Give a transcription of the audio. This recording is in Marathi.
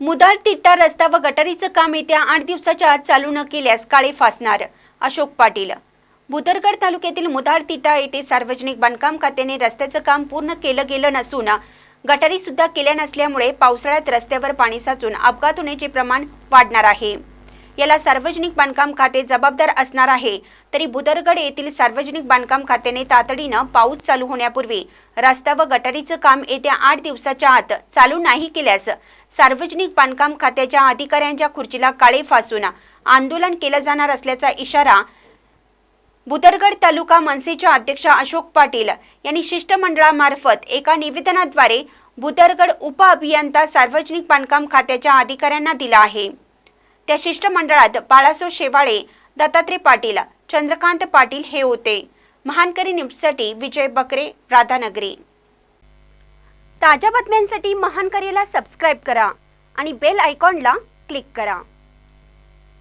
मुदाळ तिट्टा रस्ता व गटारीचं काम येत्या आठ दिवसाच्या आत चालू न केल्यास काळे फासणार अशोक पाटील. बुदरगड तालुक्यातील मुदाळ तिट्टा येथे सार्वजनिक बांधकाम खात्याने रस्त्याचं काम पूर्ण केलं गेलं नसून गटारी सुद्धा केल्या नसल्यामुळे पावसाळ्यात रस्त्यावर पाणी साचून अपघात होण्याचे प्रमाण वाढणार आहे. याला सार्वजनिक बांधकाम खाते जबाबदार असणार आहे. तरी बुदरगड येथील सार्वजनिक बांधकाम खात्याने तातडीनं पाऊस चालू होण्यापूर्वी रस्ता व गटारीचं काम येत्या आठ दिवसाच्या आत चालू नाही केल्यास सार्वजनिक बांधकाम खात्याच्या अधिकाऱ्यांच्या खुर्चीला काळे फासून आंदोलन केलं जाणार असल्याचा इशारा बुदरगड तालुका मनसेच्या अध्यक्ष अशोक पाटील यांनी शिष्टमंडळामार्फत एका निवेदनाद्वारे बुदरगड उपअभियंता सार्वजनिक बांधकाम खात्याच्या अधिकाऱ्यांना दिला आहे. त्या शिष्टमंडळात बाळासो शेवाळे दत्तात्रय पाटील चंद्रकांत पाटील हे होते. महानकरी न्यूजसाठी विजय बकरे राधानगरी. ताज्या बातम्यांसाठी महानकरीला सबस्क्राईब करा आणि बेल आयकॉनला क्लिक करा.